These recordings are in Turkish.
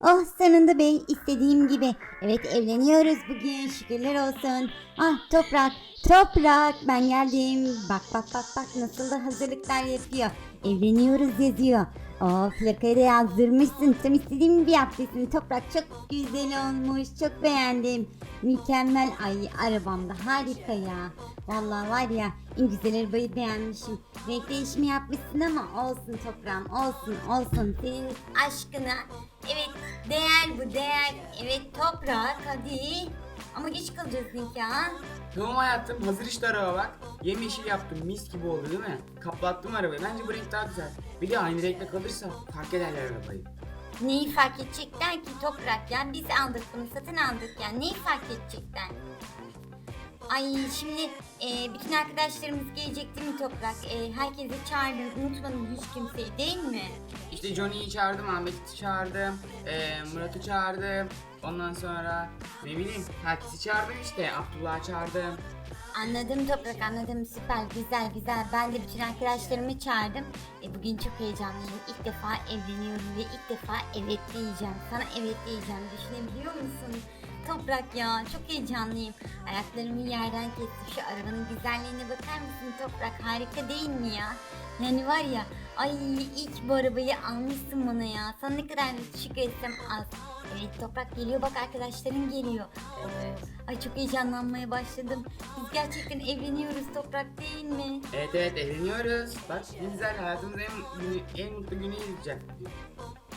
Oh sonunda bey istediğim gibi. Evet evleniyoruz bugün şükürler olsun. Ah toprak toprak ben geldim. Bak bak bak bak nasıl da hazırlıklar yapıyor. Evleniyoruz yazıyor. Oh plakayı da yazdırmışsın. Tam istediğim gibi yapmışsın. Toprak çok güzel olmuş. Çok beğendim. Mükemmel. Ay arabam da harika ya. Vallahi var ya en güzel arabayı beğenmişim. Renk değişimi yapmışsın ama olsun toprağım olsun olsun. Senin aşkına evet değer bu değer. Evet toprak hadi. Ama geç kalacağız nikah. Tamam hayatım hazır işte araba bak. Yemyeşil yaptım mis gibi oldu değil mi? Kaplattım arabayı. Bence bu renk daha güzel. Bir de aynı renkte kalırsa fark ederler arabayı. Neyi fark edecekler ki toprak ya biz aldık bunu satın aldık ya neyi fark edecekler? Ay şimdi e, bütün arkadaşlarımız gelecek değil mi toprak? E, herkesi çağırdım unutmadım hiç kimseyi değil mi? İşte Johnny'yi çağırdım, Ahmet'i çağırdım, eee, Murat'ı çağırdım. Ondan sonra ne bileyim herkesi çağırdım işte. Abdullah'ı çağırdım. Anladım toprak anladım süper güzel güzel ben de bütün arkadaşlarımı çağırdım. E, bugün çok heyecanlıyım ilk defa evleniyorum ve ilk defa evet diyeceğim sana evet diyeceğim düşünebiliyor musun? Toprak ya çok heyecanlıyım. Ayaklarımı yerden kesti şu arabanın güzelliğine bakar mısın Toprak harika değil mi ya? Yani var ya ay ilk bu arabayı almışsın bana ya. Sana ne kadar teşekkür etsem az. Evet Toprak geliyor bak arkadaşların geliyor. Ay çok heyecanlanmaya başladım. Biz gerçekten evleniyoruz Toprak değil mi? Evet evet evleniyoruz. Bak güzel hayatımızın en, en mutlu günü olacak.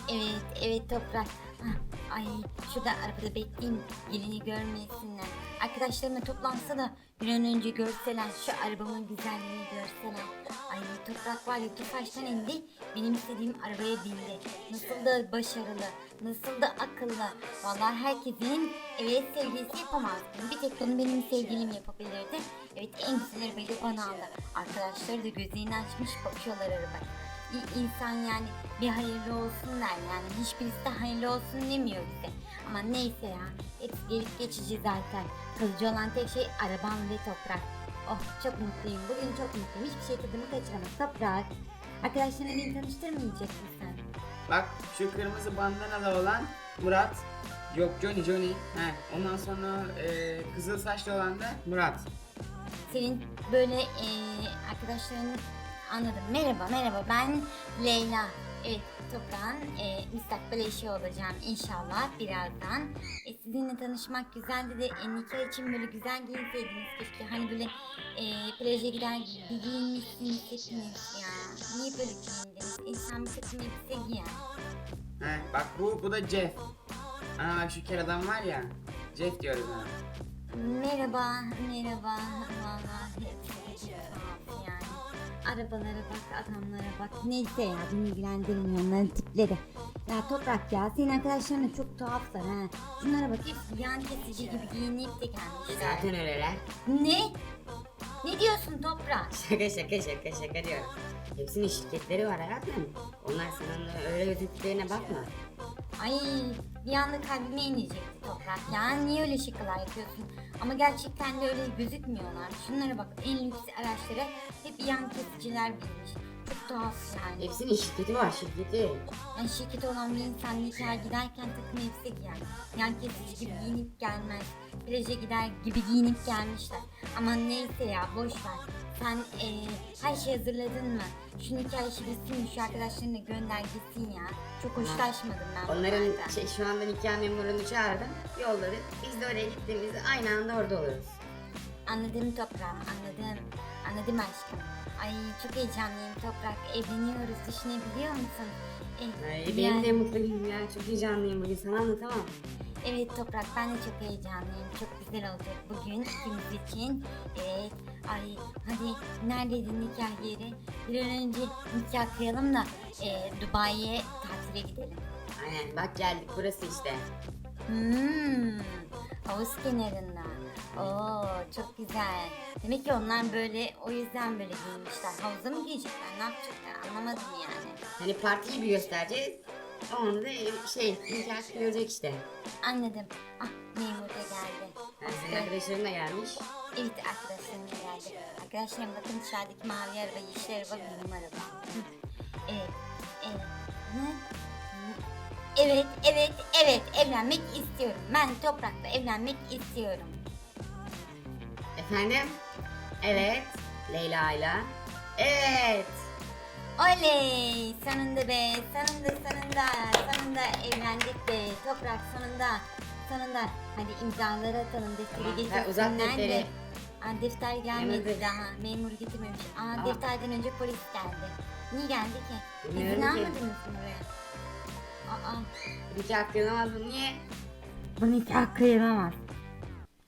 Evet, evet toprak. Hah, Ay şurada arabada bekleyeyim. Gelini görmesinler. Arkadaşlarımla toplansa da bir an önce görseler. Şu arabamın güzelliğini görseler. Ay toprak var ya Tofaş'tan indi. Benim istediğim arabaya bindi. Nasıl da başarılı. Nasıl da akıllı. Vallahi herkesin evet sevgilisi yapamaz. Bir tek bunu benim sevgilim yapabilirdi. Evet en güzel arabayı bana aldı. Arkadaşları da gözlerini açmış bakıyorlar arabaya insan yani bir hayırlı olsun der yani hiçbirisi de hayırlı olsun demiyor bize. Ama neyse ya hepsi gelip geçici zaten. Kalıcı olan tek şey arabam ve toprak. Oh çok mutluyum bugün çok mutluyum hiçbir şey tadımı kaçıramaz toprak. Arkadaşlarına beni tanıştırmayacak mısın sen? Bak şu kırmızı bandanalı olan Murat. Yok Johnny Johnny. He. Ondan sonra eee, kızıl saçlı olan da Murat. Senin böyle eee arkadaşların anladım. Merhaba merhaba ben Leyla. Evet Toprağın eee müstakbel eşi olacağım inşallah birazdan. E, sizinle tanışmak güzeldi de e, nikah için böyle güzel giyinseydiniz keşke. Hani böyle eee plaja gider gibi giyinmişsiniz hepiniz ya. Niye böyle giyindiniz? İnsan bir takım elbise giyer. He. Bak bu bu da Jeff. Ana bak şu kel adam var ya. Jeff diyoruz ona. Merhaba, merhaba. Vallahi hepsi Arabalara bak, adamlara bak. Neyse ya beni ilgilendirmiyor onların tipleri. Ya Toprak ya senin arkadaşların da çok tuhaflar ha. Şunlara bak hepsi yan kesici gibi giyinip de gelmişler. Zaten öyleler. Ne? Ne diyorsun Toprak? Şaka şaka şaka şaka diyorum. Hepsinin şirketleri var hayatım. Onlar sana öyle özettiklerine bakma. Ay bir anda kalbime inecekti Toprak ya. Niye öyle şakalar yapıyorsun? Ama gerçekten de öyle gözükmüyorlar. Şunlara bak en lüks araçlara hep yan kesiciler binmiş. Çok tuhaf yani. Hepsinin şirketi var şirketi. Yani şirket olan bir insan nikaha giderken takım elbise giyer. Yan kesici gibi giyinip gelmez. Plaja gider gibi giyinip gelmişler. Ama neyse ya boş ver. Sen eee, her şeyi hazırladın mı? Şu nikah işi bitsin mi? Şu arkadaşlarına gönder gitsin ya. Çok hoşlaşmadım ben Onların şey, şu anda nikah memurunu çağırdım. Yolları. Biz de oraya gittiğimizde aynı anda orada oluruz. Anladım toprağım anladım. Anladım aşkım. Ay çok heyecanlıyım toprak. Evleniyoruz düşünebiliyor musun? Eh, Ay, benim de mutlu günüm ya. Çok heyecanlıyım bugün. Sana anlatamam. Evet Toprak ben de çok heyecanlıyım. Çok güzel olacak bugün ikimiz için. Evet. Ay hadi neredeydi nikah yeri? Bir an önce nikah kıyalım da e, Dubai'ye tatile gidelim. Aynen bak geldik burası işte. Hmm, havuz kenarında. Oo çok güzel. Demek ki onlar böyle o yüzden böyle giyinmişler. Havuza mı girecekler ne yapacaklar anlamadım yani. Hani parti gibi göstereceğiz. Onu da şey nikah kıyılacak işte. Anladım. Ah memur da geldi. Yani senin arkadaşların da gelmiş. Evet arkadaşlarım da geldi. Arkadaşlarım bakın dışarıdaki mavi araba, yeşil araba benim araba. Hı. evet. Evet. Ne? Evet, evet, evet. Evlenmek istiyorum. Ben toprakla evlenmek istiyorum. Efendim? Evet. Leyla ile. Evet. Oley! Sonunda be, sonunda, sonunda, sonunda evlendik be. Toprak sonunda, sonunda. Hadi imzaları atalım, defteri getirsinler uzat de. defteri. Aa, defter gelmedi Memur daha. Memur getirmemiş. Aa, Aa. defterden önce polis geldi. Niye geldi ki? İzin Bilmiyorum ki. almadınız mı buraya? Aa, Nikah kıyılamaz mı? Niye? bu nikah kıyılamaz.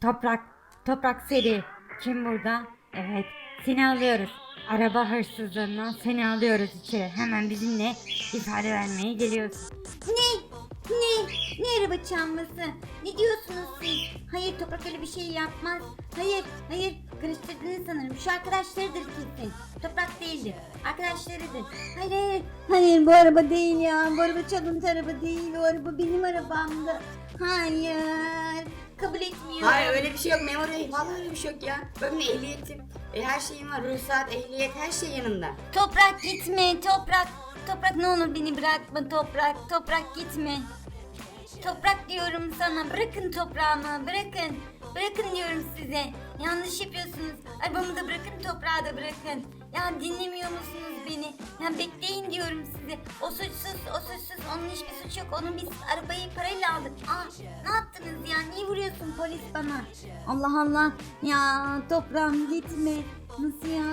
Toprak, toprak seri. Kim burada? Evet, seni alıyoruz. Araba hırsızlığından seni alıyoruz içeri. Hemen bizimle ifade vermeye geliyorsun. Ne? Ne? Ne araba çalması? Ne diyorsunuz siz? Hayır Toprak öyle bir şey yapmaz. Hayır, hayır. Karıştırdınız sanırım. Şu arkadaşlarıdır kesin. Toprak değildir. Arkadaşlarıdır. Hayır, hayır. Hayır bu araba değil ya. Bu araba çalıntı araba değil. O araba benim arabamdı. Hayır. Kabul etmiyorum. Hayır öyle bir şey yok memur bey. Vallahi öyle bir şey yok ya. Bakın ehliyetim. E, her şeyim var. Ruhsat, ehliyet her şey yanımda. Toprak gitme toprak. Toprak ne olur beni bırakma toprak. Toprak gitme. Toprak diyorum sana bırakın toprağımı bırakın. Bırakın diyorum size. Yanlış yapıyorsunuz. Arabamı da bırakın toprağı da bırakın. Ya dinlemiyor musunuz beni? Ya bekleyin diyorum size. O suçsuz, o suçsuz. Onun hiçbir suçu yok. Onu biz arabayı parayla aldık. Aa, ne yaptınız ya? Niye vuruyorsun polis bana? Allah Allah. Ya toprağım gitme. Nasıl ya?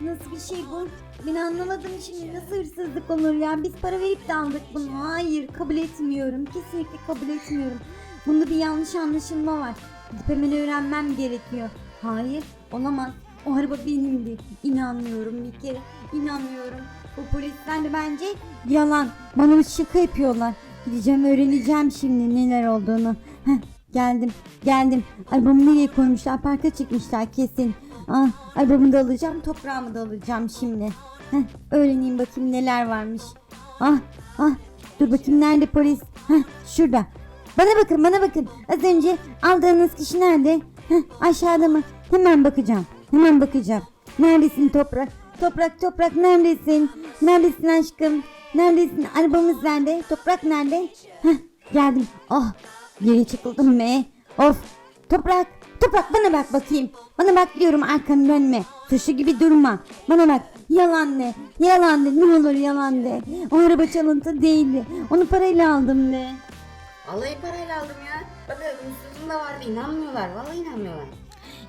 Nasıl bir şey bu? Ben anlamadım şimdi nasıl hırsızlık olur ya? Biz para verip de aldık bunu. Hayır kabul etmiyorum. Kesinlikle kabul etmiyorum. Bunda bir yanlış anlaşılma var. Gidip hemen öğrenmem gerekiyor. Hayır olamaz. O araba benimdi. İnanmıyorum bir kere. İnanmıyorum. Bu polisler de bence yalan. Bana bir şaka yapıyorlar. Gideceğim öğreneceğim şimdi neler olduğunu. Heh, geldim geldim. Arabamı nereye koymuşlar? Parka çıkmışlar kesin. Ah, arabamı da alacağım, toprağımı da alacağım şimdi. Heh, öğreneyim bakayım neler varmış. Ah, ah, dur bakayım nerede polis? Heh, şurada. Bana bakın, bana bakın. Az önce aldığınız kişi nerede? Heh, aşağıda mı? Hemen bakacağım. Hemen bakacağım. Neredesin toprak? Toprak, toprak neredesin? Neredesin aşkım? Neredesin? Arabamız nerede? Toprak nerede? Heh, geldim. Ah, geri çıkıldım be. Of, Toprak, toprak bana bak bakayım. Bana bak diyorum arkanı dönme. Suçlu gibi durma. Bana bak. Yalan de. Yalan de. Ne olur yalan de. O araba çalıntı değildi. Onu parayla aldım de. Vallahi parayla aldım ya. Bakın ruhsuzum da vardı. inanmıyorlar. Vallahi inanmıyorlar.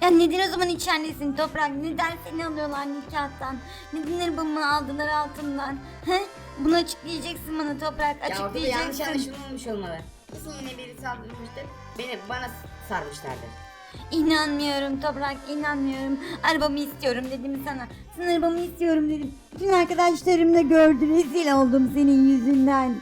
Ya neden o zaman içeridesin toprak? Neden seni alıyorlar nikahtan? Neden arabamı aldılar altından? He? Bunu açıklayacaksın bana toprak. Ya orada da yanlış Açıklayacaksın. anlaşılmamış olmalı. Kesin yine biri saldırmıştır. Beni bana sarmışlardır. İnanmıyorum toprak inanmıyorum. Arabamı istiyorum dedim sana. Sana arabamı istiyorum dedim. Bütün arkadaşlarım da gördü rezil oldum senin yüzünden.